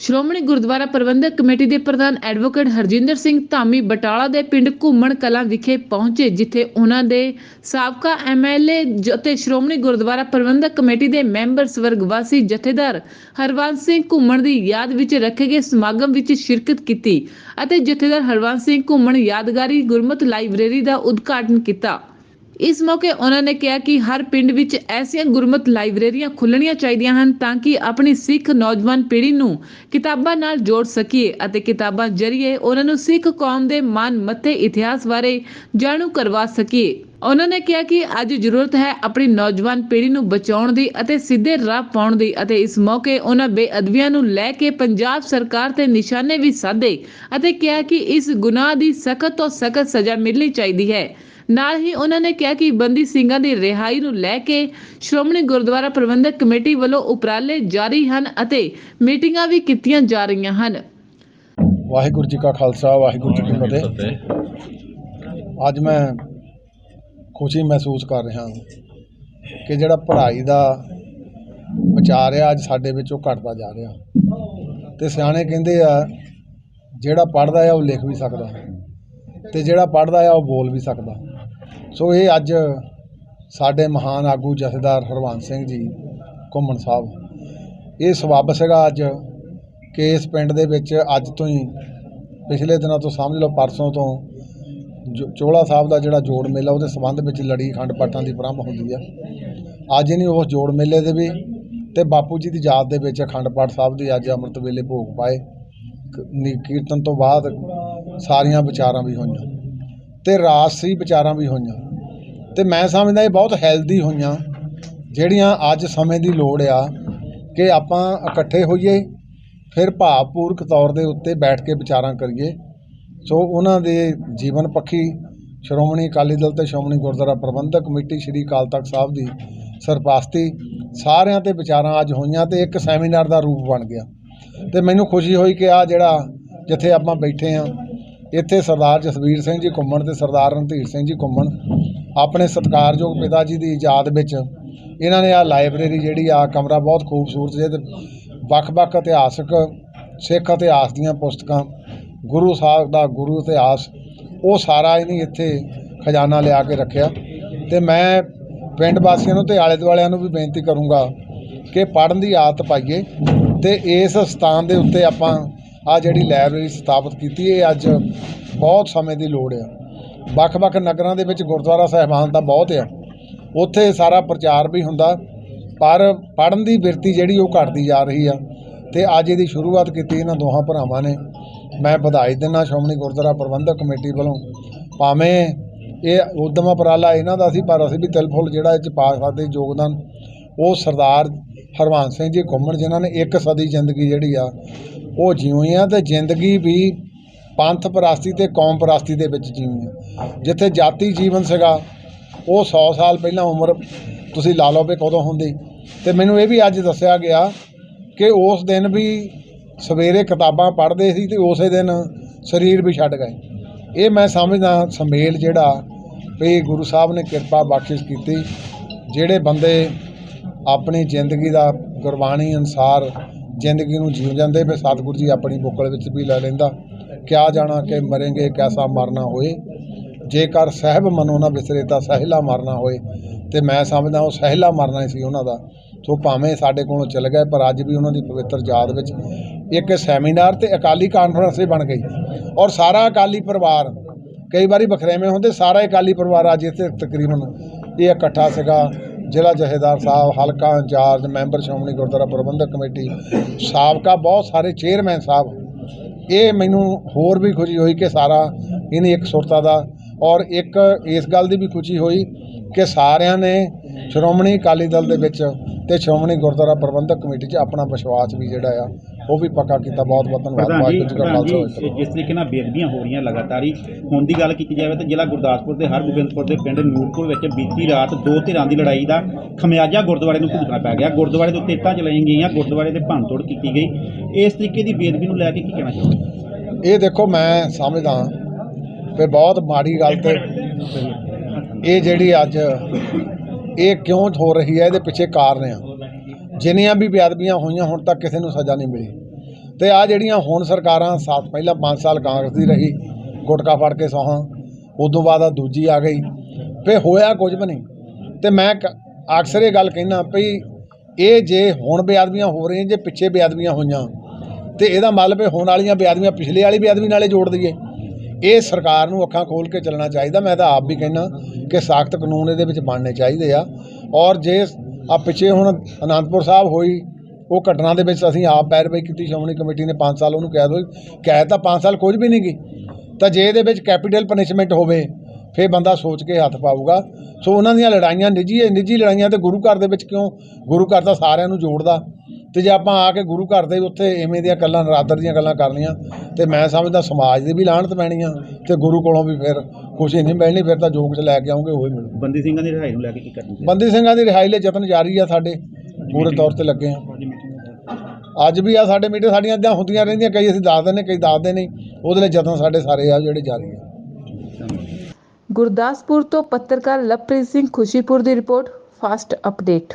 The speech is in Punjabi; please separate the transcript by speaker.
Speaker 1: ਸ਼੍ਰੋਮਣੀ ਗੁਰਦੁਆਰਾ ਪ੍ਰਬੰਧਕ ਕਮੇਟੀ ਦੇ ਪ੍ਰਧਾਨ ਐਡਵੋਕੇਟ ਹਰਜਿੰਦਰ ਸਿੰਘ ਧਾਮੀ ਬਟਾਲਾ ਦੇ ਪਿੰਡ ਘੁੰਮਣ ਕਲਾਂ ਵਿਖੇ ਪਹੁੰਚੇ, ਜਿੱਥੇ ਉਹਨਾਂ ਦੇ ਸਾਬਕਾ ਐਮਐਲਏ ਅਤੇ ਸ਼੍ਰੋਮਣੀ ਗੁਰਦੁਆਰਾ ਪ੍ਰਬੰਧਕ ਕਮੇਟੀ ਦੇ ਮੈਂਬਰ ਸਵਰਗਵਾਸੀ ਜਥੇਦਾਰ ਹਰਵੰਸ ਸਿੰਘ ਘੁੰਮਣ ਦੀ ਯਾਦ ਵਿੱਚ ਰੱਖੇ ਗਏ ਸਮਾਗਮ ਵਿੱਚ ਸ਼ਿਰਕਤ ਕੀਤੀ ਅਤੇ ਜਥੇਦਾਰ ਹਰਵੰਸ ਸਿੰਘ ਘੁੰਮਣ ਯਾਦਗਾਰੀ ਗੁਰਮਤ ਲਾਇਬ੍ਰੇਰੀ ਦਾ ਉਦਘਾਟਨ ਕੀਤਾ। ਇਸ ਮੌਕੇ ਉਹਨਾਂ ਨੇ ਕਿਹਾ ਕਿ ਹਰ ਪਿੰਡ ਵਿੱਚ ਐਸੀਆਂ ਗੁਰਮਤ ਲਾਇਬ੍ਰੇਰੀਆਂ ਖੁੱਲਣੀਆਂ ਚਾਹੀਦੀਆਂ ਹਨ ਤਾਂ ਕਿ ਆਪਣੀ ਸਿੱਖ ਨੌਜਵਾਨ ਪੀੜ੍ਹੀ ਨੂੰ ਕਿਤਾਬਾਂ ਨਾਲ ਜੋੜ ਸਕੀਏ ਅਤੇ ਕਿਤਾਬਾਂ ਜ਼ਰੀਏ ਉਹਨਾਂ ਨੂੰ ਸਿੱਖ ਕੌਮ ਦੇ ਮਾਨ ਮੱਥੇ ਇਤਿਹਾਸ ਬਾਰੇ ਜਾਣੂ ਕਰਵਾ ਸਕੀਏ। ਉਹਨਾਂ ਨੇ ਕਿਹਾ ਕਿ ਅੱਜ ਜ਼ਰੂਰਤ ਹੈ ਆਪਣੀ ਨੌਜਵਾਨ ਪੀੜ੍ਹੀ ਨੂੰ ਬਚਾਉਣ ਦੀ ਅਤੇ ਸਿੱਧੇ ਰਾਹ ਪਾਉਣ ਦੀ ਅਤੇ ਇਸ ਮੌਕੇ ਉਹਨਾਂ ਬੇਅਦਬੀਆਂ ਨੂੰ ਲੈ ਕੇ ਪੰਜਾਬ ਸਰਕਾਰ ਤੇ ਨਿਸ਼ਾਨੇ ਵੀ ਸਾਧੇ ਅਤੇ ਕਿਹਾ ਕਿ ਇਸ ਗੁਨਾਹ ਦੀ ਸਖਤ ਤੋਂ ਸਖਤ ਸਜ਼ਾ ਮਿਲਣੀ ਚਾਹੀਦੀ ਹੈ। ਨਾਲ ਹੀ ਉਹਨਾਂ ਨੇ ਕਿਹਾ ਕਿ ਬੰਦੀ ਸਿੰਘਾਂ ਦੀ ਰਿਹਾਈ ਨੂੰ ਲੈ ਕੇ ਸ਼੍ਰੋਮਣੀ ਗੁਰਦੁਆਰਾ ਪ੍ਰਬੰਧਕ ਕਮੇਟੀ ਵੱਲੋਂ ਉਪਰਾਲੇ ਜਾਰੀ ਹਨ ਅਤੇ ਮੀਟਿੰਗਾਂ ਵੀ ਕੀਤੀਆਂ ਜਾ ਰਹੀਆਂ ਹਨ।
Speaker 2: ਵਾਹਿਗੁਰੂ ਜੀ ਕਾ ਖਾਲਸਾ ਵਾਹਿਗੁਰੂ ਜੀ ਕੀ ਫਤਿਹ। ਅੱਜ ਮੈਂ ਖੁਸ਼ੀ ਮਹਿਸੂਸ ਕਰ ਰਿਹਾ ਹਾਂ ਕਿ ਜਿਹੜਾ ਪੜ੍ਹਾਈ ਦਾ ਵਿਚਾਰ ਆ ਅੱਜ ਸਾਡੇ ਵਿੱਚੋਂ ਘਟਦਾ ਜਾ ਰਿਹਾ। ਤੇ ਸਿਆਣੇ ਕਹਿੰਦੇ ਆ ਜਿਹੜਾ ਪੜ੍ਹਦਾ ਆ ਉਹ ਲਿਖ ਵੀ ਸਕਦਾ ਤੇ ਜਿਹੜਾ ਪੜ੍ਹਦਾ ਆ ਉਹ ਬੋਲ ਵੀ ਸਕਦਾ ਸੋ ਇਹ ਅੱਜ ਸਾਡੇ ਮਹਾਨ ਆਗੂ ਜਥੇਦਾਰ ਹਰਵੰਤ ਸਿੰਘ ਜੀ, ਘੁੰਮਣ ਸਾਹਿਬ। ਇਹ ਸਬੱਬ ਸੀਗਾ ਅੱਜ ਕਿ ਇਸ ਪਿੰਡ ਦੇ ਵਿੱਚ ਅੱਜ ਤੋਂ ਹੀ ਪਿਛਲੇ ਦਿਨਾਂ ਤੋਂ ਸਮਝ ਲਓ ਪਰਸੋਂ ਤੋਂ ਜੋ- ਚੋਲਾ ਸਾਹਿਬ ਦਾ ਜਿਹੜਾ ਜੋੜ ਮੇਲਾ, ਉਹਦੇ ਸੰਬੰਧ ਵਿੱਚ ਲੜੀ ਖੰਡ ਪਾਠਾਂ ਦੀ ਪ੍ਰੰਭ ਹੁੰਦੀ ਆ। ਅੱਜ ਨਹੀਂ ਉਸ ਜੋੜ ਮੇਲੇ ਦੇ ਵੀ ਤੇ ਬਾਪੂ ਜੀ ਦੀ ਯਾਦ ਦੇ ਵਿੱਚ ਅਖੰਡ ਪਾਠ ਸਾਹਿਬ ਦੀ ਅੱਜ ਅੰਮ੍ਰਿਤ ਵੇਲੇ ਭੋਗ ਪਾਏ। ਕੀਰਤਨ ਤੋਂ ਬਾਅਦ ਸਾਰੀਆਂ ਵਿਚਾਰਾਂ ਵੀ ਹੋਈਆਂ। ਤੇ ਰਾਜਸੀ ਵਿਚਾਰਾਂ ਵੀ ਹੋਈਆਂ। ਤੇ ਮੈਂ ਸਮਝਦਾ ਇਹ ਬਹੁਤ ਹੈਲਦੀ ਹੋਈਆਂ, ਜਿਹੜੀਆਂ ਅੱਜ ਸਮੇਂ ਦੀ ਲੋੜ ਆ ਕਿ ਆਪਾਂ ਇਕੱਠੇ ਹੋਈਏ, ਫਿਰ ਭਾਵਪੂਰਕ ਤੌਰ ਦੇ ਉੱਤੇ ਬੈਠ ਕੇ ਵਿਚਾਰਾਂ ਕਰੀਏ। ਸੋ ਉਹਨਾਂ ਦੇ ਜੀਵਨ ਪੱਖੀ ਸ਼੍ਰੋਮਣੀ ਅਕਾਲੀ ਦਲ ਤੇ ਸ਼੍ਰੋਮਣੀ ਗੁਰਦੁਆਰਾ ਪ੍ਰਬੰਧਕ ਕਮੇਟੀ ਸ਼੍ਰੀ ਅਕਾਲ ਤਖਤ ਸਾਹਿਬ ਦੀ ਸਰਪ੍ਰਸਤੀ ਸਾਰਿਆਂ ਤੇ ਵਿਚਾਰਾਂ ਅੱਜ ਹੋਈਆਂ ਤੇ ਇੱਕ ਸੈਮੀਨਾਰ ਦਾ ਰੂਪ ਬਣ ਗਿਆ। ਤੇ ਮੈਨੂੰ ਖੁਸ਼ੀ ਹੋਈ ਕਿ ਆ ਜਿਹੜਾ ਜਿੱਥੇ ਆਪਾਂ ਬੈਠੇ ਆ ਇੱਥੇ ਸਰਦਾਰ ਜਸਵੀਰ ਸਿੰਘ ਜੀ ਘੁੰਮਣ ਤੇ ਸਰਦਾਰ ਰਣਧੀਰ ਸਿੰਘ ਜੀ ਘੁੰਮਣ, ਆਪਣੇ ਸਤਿਕਾਰਯੋਗ ਪਿਤਾ ਜੀ ਦੀ ਯਾਦ ਵਿੱਚ ਇਹਨਾਂ ਨੇ ਆ ਲਾਇਬ੍ਰੇਰੀ ਜਿਹੜੀ ਆ ਕਮਰਾ ਬਹੁਤ ਖੂਬਸੂਰਤ ਜਿਹਦੇ ਵੱਖ-ਵੱਖ ਇਤਿਹਾਸਕ, ਸਿੱਖ ਇਤਿਹਾਸ ਦੀਆਂ ਪੁਸਤਕਾਂ, ਗੁਰੂ ਸਾਹਿਬ ਦਾ ਗੁਰੂ ਇਤਿਹਾਸ, ਉਹ ਸਾਰਾ ਇਹਨੇ ਇੱਥੇ ਖਜ਼ਾਨਾ ਲਿਆ ਕੇ ਰੱਖਿਆ। ਤੇ ਮੈਂ ਪਿੰਡ ਵਾਸੀਆਂ ਨੂੰ ਤੇ ਆਲੇ ਦੁਆਲਿਆਂ ਨੂੰ ਵੀ ਬੇਨਤੀ ਕਰੂੰਗਾ ਕਿ ਪੜ੍ਹਨ ਦੀ ਆਦਤ ਪਾਈਏ ਤੇ ਇਸ ਸਥਾਨ ਦੇ ਉੱਤੇ ਆਪਾਂ ਆ ਜਿਹੜੀ ਲਾਇਬ੍ਰੇਰੀ ਸਥਾਪਿਤ ਕੀਤੀ, ਇਹ ਅੱਜ ਬਹੁਤ ਸਮੇਂ ਦੀ ਲੋੜ ਆ। ਵੱਖ-ਵੱਖ ਨਗਰਾਂ ਦੇ ਵਿੱਚ ਗੁਰਦੁਆਰਾ ਸਾਹਿਬਾਨ ਤਾਂ ਬਹੁਤ ਆ। ਉੱਥੇ ਸਾਰਾ ਪ੍ਰਚਾਰ ਵੀ ਹੁੰਦਾ, ਪਰ ਪੜ੍ਹਨ ਦੀ ਬਿਰਤੀ ਜਿਹੜੀ ਉਹ ਘਟਦੀ ਜਾ ਰਹੀ ਆ ਤੇ ਅੱਜ ਇਹਦੀ ਸ਼ੁਰੂਆਤ ਕੀਤੀ ਇਹਨਾਂ ਦੋਹਾਂ ਭਰਾਵਾਂ ਨੇ। ਮੈਂ ਵਧਾਈ ਦਿੰਦਾ ਸ਼੍ਰੋਮਣੀ ਗੁਰਦੁਆਰਾ ਪ੍ਰਬੰਧਕ ਕਮੇਟੀ ਵੱਲੋਂ। ਭਾਵੇਂ ਇਹ ਉਦਮ ਉਪਰਾਲਾ ਇਹਨਾਂ ਦਾ ਸੀ, ਪਰ ਅਸੀਂ ਵੀ ਤਿਲ ਫੁੱਲ ਜਿਹੜਾ ਇਹ ਚ ਪਾ ਸਕਦੇ ਯੋਗਦਾਨ, ਉਹ ਸਰਦਾਰ ਹਰਵੰਸ ਸਿੰਘ ਜੀ ਘੁੰਮਣ, ਜਿਨ੍ਹਾਂ ਨੇ ਇੱਕ ਸਦੀ ਜ਼ਿੰਦਗੀ ਜਿਹੜੀ ਆ ਉਹ ਜਿਉਂ ਆ ਤੇ ਜ਼ਿੰਦਗੀ ਵੀ ਪੰਥ ਪ੍ਰਸਤੀ ਤੇ ਕੌਮ ਪ੍ਰਸਤੀ ਦੇ ਵਿੱਚ ਜਿਉਂ ਆ। ਜਿੱਥੇ ਜਾਤੀ ਜੀਵਨ ਸੀਗਾ, ਉਹ 100 ਸਾਲ ਪਹਿਲਾਂ ਉਮਰ ਤੁਸੀਂ ਲਾ ਲਓ ਵੀ ਕਦੋਂ ਹੁੰਦੀ। ਤੇ ਮੈਨੂੰ ਇਹ ਵੀ ਅੱਜ ਦੱਸਿਆ ਗਿਆ ਕਿ ਉਸ ਦਿਨ ਵੀ ਸਵੇਰੇ ਕਿਤਾਬਾਂ ਪੜ੍ਹਦੇ ਸੀ ਤੇ ਉਸੇ ਦਿਨ ਸਰੀਰ ਵੀ ਛੱਡ ਗਏ। ਇਹ ਮੈਂ ਸਮਝਦਾ ਸਮੇਲ ਜਿਹੜਾ ਵੀ ਗੁਰੂ ਸਾਹਿਬ ਨੇ ਕਿਰਪਾ ਬਖਸ਼ਿਸ਼ ਕੀਤੀ, ਜਿਹੜੇ ਬੰਦੇ ਆਪਣੀ ਜ਼ਿੰਦਗੀ ਦਾ ਗੁਰਬਾਣੀ ਅਨਸਾਰ ਜ਼ਿੰਦਗੀ ਨੂੰ ਜੀਵ ਜਾਂਦੇ, ਫਿਰ ਸਤਿਗੁਰੂ ਜੀ ਆਪਣੀ ਬੁੱਕਲ ਵਿੱਚ ਵੀ ਲੈ ਲੈਂਦਾ, ਕਿਆ ਜਾਣਾ, ਕਿ ਮਰਾਂਗੇ, ਕੈਸਾ ਮਰਨਾ ਹੋਏ। ਜੇਕਰ ਸਹਿਬ ਮਨੋ ਨਾ ਵਿਸਰੇ ਤਾਂ ਸਹਿਲਾ ਮਰਨਾ ਹੋਏ। ਤੇ ਮੈਂ ਸਮਝਦਾ ਉਹ ਸਹਿਲਾ ਮਰਨਾ ਹੀ ਸੀ ਉਹਨਾਂ ਦਾ। ਸੋ ਭਾਵੇਂ ਸਾਡੇ ਕੋਲੋਂ ਚਲ ਗਏ, ਪਰ ਅੱਜ ਵੀ ਉਹਨਾਂ ਦੀ ਪਵਿੱਤਰ ਯਾਦ ਵਿੱਚ ਇੱਕ ਸੈਮੀਨਾਰ ਤੇ ਅਕਾਲੀ ਕਾਨਫਰੰਸ ਵੀ ਬਣ ਗਈ। ਔਰ ਸਾਰਾ ਅਕਾਲੀ ਪਰਿਵਾਰ, ਕਈ ਵਾਰੀ ਬਖਰੇਵੇਂ ਹੁੰਦੇ, ਸਾਰਾ ਅਕਾਲੀ ਪਰਿਵਾਰ ਅੱਜ ਇੱਥੇ ਤਕਰੀਬਨ ਇਹ ਇਕੱਠਾ ਸੀਗਾ। ਜ਼ਿਲ੍ਹਾ ਜਥੇਦਾਰ ਸਾਹਿਬ, ਹਲਕਾ ਇੰਚਾਰਜ, ਮੈਂਬਰ ਸ਼੍ਰੋਮਣੀ ਗੁਰਦੁਆਰਾ ਪ੍ਰਬੰਧਕ ਕਮੇਟੀ, ਸਾਬਕਾ ਬਹੁਤ ਸਾਰੇ ਚੇਅਰਮੈਨ ਸਾਹਿਬ। ਇਹ ਮੈਨੂੰ ਹੋਰ ਵੀ ਖੁਸ਼ੀ ਹੋਈ ਕਿ ਸਾਰਾ ਇਹਨੇ ਇੱਕ ਸੁਰਤਾ ਦਾ ਔਰ ਇੱਕ ਇਸ ਗੱਲ ਦੀ ਵੀ ਖੁਸ਼ੀ ਹੋਈ ਕਿ ਸਾਰਿਆਂ ਨੇ ਸ਼੍ਰੋਮਣੀ ਅਕਾਲੀ ਦਲ ਦੇ ਵਿੱਚ ਤੇ ਸ਼੍ਰੋਮਣੀ ਗੁਰਦੁਆਰਾ ਪ੍ਰਬੰਧਕ ਕਮੇਟੀ 'ਚ ਆਪਣਾ ਵਿਸ਼ਵਾਸ ਵੀ ਜਿਹੜਾ ਆ ਉਹ ਵੀ ਪੱਕਾ ਕੀਤਾ ਬਹੁਤ ਬਹੁਤ ਧੰਨਵਾਦ
Speaker 3: ਪ੍ਰਧਾਨ ਜੀ
Speaker 2: ਵਾਹਿਗੁਰੂ ਜੀ ਕਾ
Speaker 3: ਪ੍ਰਧਾਨ
Speaker 2: ਖਾਲਸਾ ਵਾਹਿਗੁਰੂ ਜੀ ਕੀ ਫਤਿਹ।
Speaker 3: ਜਿਸ ਤਰੀਕੇ ਨਾਲ ਬੇਅਦਬੀਆਂ ਹੋ ਰਹੀਆਂ ਲਗਾਤਾਰ ਹੀ ਹੁਣ ਦੀ ਗੱਲ ਕੀਤੀ ਜਾਵੇ ਤਾਂ ਜ਼ਿਲ੍ਹਾ ਗੁਰਦਾਸਪੁਰ ਦੇ ਹਰਗੋਬਿੰਦਪੁਰ ਦੇ ਪਿੰਡ ਨੂਰਪੁਰ ਵਿੱਚ ਬੀਤੀ ਰਾਤ ਦੋ ਧਿਰਾਂ ਦੀ ਲੜਾਈ ਦਾ ਖਮਿਆਜਾ ਗੁਰਦੁਆਰੇ ਨੂੰ ਭੁਗਤਣਾ ਪੈ ਗਿਆ। ਗੁਰਦੁਆਰੇ ਤੋਂ ਇੱਟਾਂ ਚਲਾਈਆਂ ਗਈਆਂ ਗੁਰਦੁਆਰੇ ਦੇ ਭੰਨਤੋੜ ਕੀਤੀ ਗਈ। ਇਸ ਤਰੀਕੇ ਦੀ ਬੇਅਦਬੀ ਨੂੰ ਲੈ ਕੇ ਕੀ ਕਹਿਣਾ ਚਾਹੁੰਦੇ
Speaker 2: ਇਹ ਦੇਖੋ ਮੈਂ ਸਮਝਦਾ ਵੀ ਬਹੁਤ ਮਾੜੀ ਗੱਲ ਤੇ ਇਹ ਜਿਹੜੀ ਅੱਜ ਇਹ ਕਿਉਂ ਹੋ ਰਹੀ ਹੈ ਇਹਦੇ ਪਿੱਛੇ ਕਾਰਨ ਆ। ਜਿੰਨੀਆਂ ਵੀ ਬੇਅਦਬੀਆਂ ਹੋਈਆਂ, ਹੁਣ ਤੱਕ ਕਿਸੇ ਨੂੰ ਸਜ਼ਾ ਨਹੀਂ ਮਿਲੀ। ਤੇ ਆ ਜਿਹੜੀਆਂ ਹੁਣ ਸਰਕਾਰਾਂ ਸਾਥ ਪਹਿਲਾਂ 5 ਸਾਲ ਕਾਂਗਰਸ ਦੀ ਰਹੀ, ਗੁਟਕਾ ਫੜ ਕੇ ਸੌਹਾਂ, ਉਦੋਂ ਬਾਅਦ ਆ ਦੂਜੀ ਆ ਗਈ ਫੇ ਹੋਇਆ ਕੁਝ ਵੀ ਨਹੀਂ। ਤੇ ਮੈਂ ਕ- ਅਕਸਰ ਇਹ ਗੱਲ ਕਹਿਣਾ ਵੀ ਇਹ ਜੇ ਹੁਣ ਬੇਅਦਬੀਆਂ ਹੋ ਰਹੀਆਂ, ਜੇ ਪਿੱਛੇ ਬੇਅਦਬੀਆਂ ਹੋਈਆਂ, ਤੇ ਇਹਦਾ ਮਤਲਬ ਇਹ ਹੋਣ ਵਾਲੀਆਂ ਬੇਅਦਬੀਆਂ ਪਿਛਲੇ ਵਾਲੀ ਬੇਅਦਬੀ ਨਾਲੇ ਜੋੜ ਦਈਏ। ਇਹ ਸਰਕਾਰ ਨੂੰ ਅੱਖਾਂ ਖੋਲ ਕੇ ਚੱਲਣਾ ਚਾਹੀਦਾ, ਮੈਂ ਤਾਂ ਆਪ ਵੀ ਕਹਿਣਾ ਕਿ ਸਖਤ ਕਾਨੂੰਨ ਇਹਦੇ ਵਿੱਚ ਬਣਨੇ ਚਾਹੀਦੇ ਆ। ਔਰ ਜੇ ਆ ਪਿੱਛੇ ਹੁਣ ਅਨੰਦਪੁਰ ਸਾਹਿਬ ਹੋਈ, ਉਹ ਘਟਨਾ ਦੇ ਵਿੱਚ ਅਸੀਂ ਆਪ ਪੈਰਵਾਈ ਕੀਤੀ, ਸ਼੍ਰੋਮਣੀ ਕਮੇਟੀ ਨੇ 5 ਸਾਲ ਉਹਨੂੰ ਕੈਦ ਹੋਈ। ਕੈਦ ਤਾਂ 5 ਸਾਲ ਕੁਝ ਵੀ ਨਹੀਂ ਗਈ ਤਾਂ ਜੇ ਇਹਦੇ ਵਿੱਚ ਕੈਪੀਟਲ ਪਨਿਸ਼ਮੈਂਟ ਹੋਵੇ, ਫੇਰ ਬੰਦਾ ਸੋਚ ਕੇ ਹੱਥ ਪਾਊਗਾ। ਸੋ ਉਹਨਾਂ ਦੀਆਂ ਲੜਾਈਆਂ, ਨਿੱਜੀ ਨਿੱਜੀ ਲੜਾਈਆਂ ਤੇ ਗੁਰੂ ਘਰ ਦੇ ਵਿੱਚ ਕਿਉਂ? ਗੁਰੂ ਘਰ ਤਾਂ ਸਾਰਿਆਂ ਨੂੰ ਜੋੜਦਾ। ਤੇ ਜੇ ਆਪਾਂ ਆ ਕੇ ਗੁਰੂ ਘਰ ਦੇ ਉੱਥੇ ਐਵੇਂ ਦੀਆਂ ਗੱਲਾਂ ਨਰਾਦਰ ਦੀਆਂ ਗੱਲਾਂ ਕਰਨੀਆਂ ਤੇ ਮੈਂ ਸਮਝਦਾ ਸਮਾਜ ਦੀ ਵੀ ਲਾਹਣਤ ਪੈਣੀ ਆ ਤੇ ਗੁਰੂ ਕੋਲੋਂ ਵੀ ਫਿਰ ਖੁਸ਼ੀ ਨਹੀਂ ਮਿਲਣੀ ਫਿਰ ਤਾਂ ਜੋ ਕੁਝ ਲੈ ਕੇ ਆਉਂਗੇ ਉਹ ਹੀ ਮਿਲੂ
Speaker 3: ਬੰਦੀ ਸਿੰਘਾਂ ਦੀ ਰਿਹਾਈ ਨੂੰ ਲੈ ਕੇ ਕੀ ਕਰਨਾ
Speaker 2: ਬੰਦੀ ਸਿੰਘਾਂ ਦੀ ਰਿਹਾਈ ਲਈ ਯਤਨ ਜਾਰੀ ਆ ਸਾਡੇ ਪੂਰੇ ਤੌਰ ਤੇ ਲੱਗੇ ਆ। ਅੱਜ ਵੀ ਆ ਸਾਡੇ ਮੀਟਿੰਗ ਸਾਡੀਆਂ ਇਦਾਂ ਹੁੰਦੀਆਂ ਰਹਿੰਦੀਆਂ ਕਈ ਅਸੀਂ ਦੱਸਦੇ ਨੇ ਕਈ ਦੱਸਦੇ ਨਹੀਂ ਉਹਦੇ ਲਈ ਯਤਨ ਸਾਡੇ ਸਾਰੇ ਆ ਜਿਹੜੇ ਜਾਰੀ ਆ।
Speaker 1: ਗੁਰਦਾਸਪੁਰ ਤੋਂ ਪੱਤਰਕਾਰ ਲਵਪ੍ਰੀਤ ਸਿੰਘ ਖੁਸ਼ੀਪੁਰ ਦੀ ਰਿਪੋਰਟ ਫਾਸਟ ਅਪਡੇਟ।